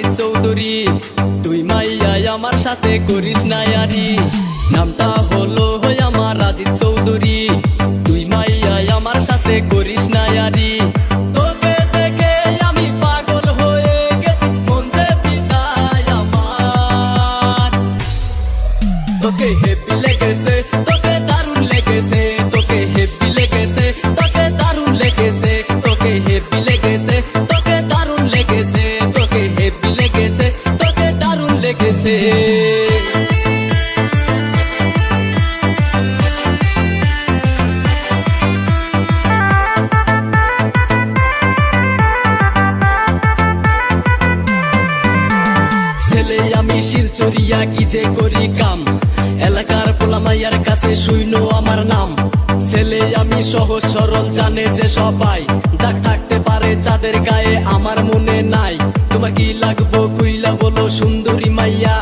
রাশিদ চৌধুরী, তুই মাইয়াই আমার সাথে করিস না নামটা হলো হয় আমার রাজিদ চৌধুরী, তুই মাইয়াই আমার সাথে আমি শিলচরিয়া কি যে করি কাম? এলাকার পোলামাইয়ার কাছে শুইল আমার নাম। ছেলে আমি সহজ সরল, জানে যে সবাই। দাগ থাকতে পারে চাঁদের গায়ে, আমার মনে নাই। তোমার কি লাগবো কুইলা বলো, সুন্দরী মাইয়া?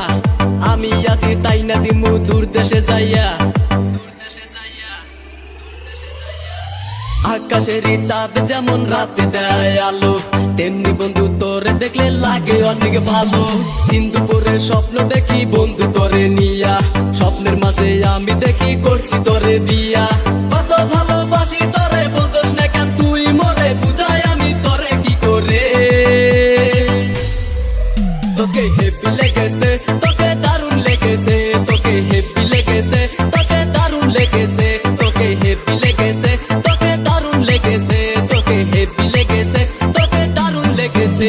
আমি আছি তাই না দিমু দূর দেশে যাইয়া। আকাশেরই চাঁদ যেমন রাতে দেয় আলো। তেমনি বন্ধু, তোরে দেখলে লাগে অনেক ভালো। কিন্তু পরে স্বপ্ন দেখি বন্ধু তোরে নিয়া। স্বপ্নের মাঝে আমি দেখি করছি তোরে বিয়া। কত ভালোবাসি তোরে, বোঝস না কেন তুই মরে, বুঝাই আমি তোরে কি করে? তোকে হেপি লেগেছে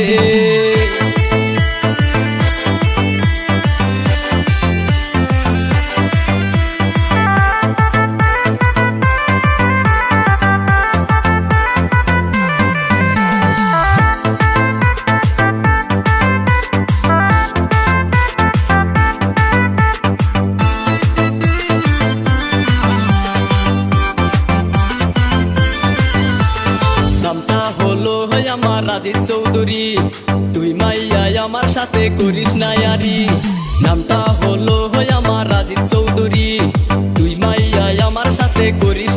লেগেছে রাজিদ চৌধুরী, তুই মাইয়াই আমার সাথে করিস না নামটা হলো হয় আমার রাজিদ চৌধুরী, তুই মাইয়াই আমার সাথে করিস